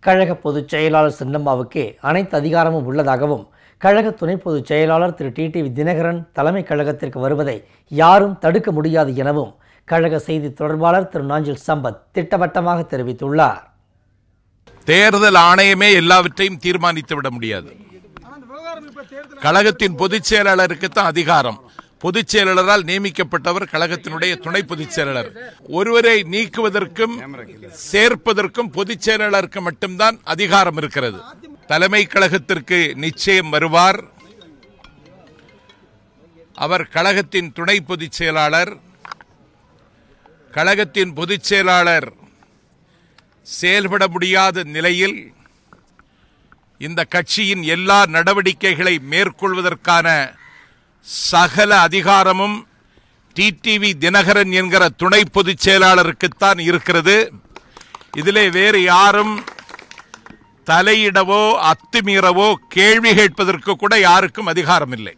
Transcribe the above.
கழக பொதுச் செயலாளர் சின்னம்மாவுக்கே அனைத்து அதிகாரமும் உள்ளதாகவும் கழக துணை பொதுச் செயலாளர் திரு. டிடிவி தினகரன் தலைமை கழகத்திற்கு வருவதை யாரும் தடுக்க முடியாது எனவும் கழக செய்தி தொடர்பாளர் திரு. நாஞ்சில் சம்பத் திட்டவட்டமாக தெரிவித்துள்ளார். தேர்தல் ஆணையமே எல்லாவற்றையும் தீர்மானித்து விட முடியாது கழகத்தின் பொதுச் செயலாளருக்கு தான் அதிகாரம். பொதுச் செயலாளரால் நியமிக்கப்பட்டவர் கழகத்தினுடைய துணை பொதுச் செயலாளர். ஒருவரை நீக்குவதற்கும் சேர்ப்பதற்கும் பொதுச் செயலாளருக்கு மட்டும்தான் அதிகாரம் இருக்கிறது. தலைமை கழகத்திற்கு நிச்சயம் வருவார். அவர் கழகத்தின் துணை பொதுச் செயலாளர். கழகத்தின் பொதுச் செயலாளர் செயல்பட முடியாத நிலையில் இந்த கட்சியின் எல்லா நடவடிக்கைகளை மேற்கொள்வதற்கான சகல அதிகாரமும் டிடிவி தினகரன் என்கிற துணை பொதுச் செயலாளருக்குத்தான் இருக்கிறது. இதிலே வேறு யாரும் தலையிடவோ அத்துமீறவோ கேள்வி கேட்பதற்கு கூட யாருக்கும் அதிகாரம் இல்லை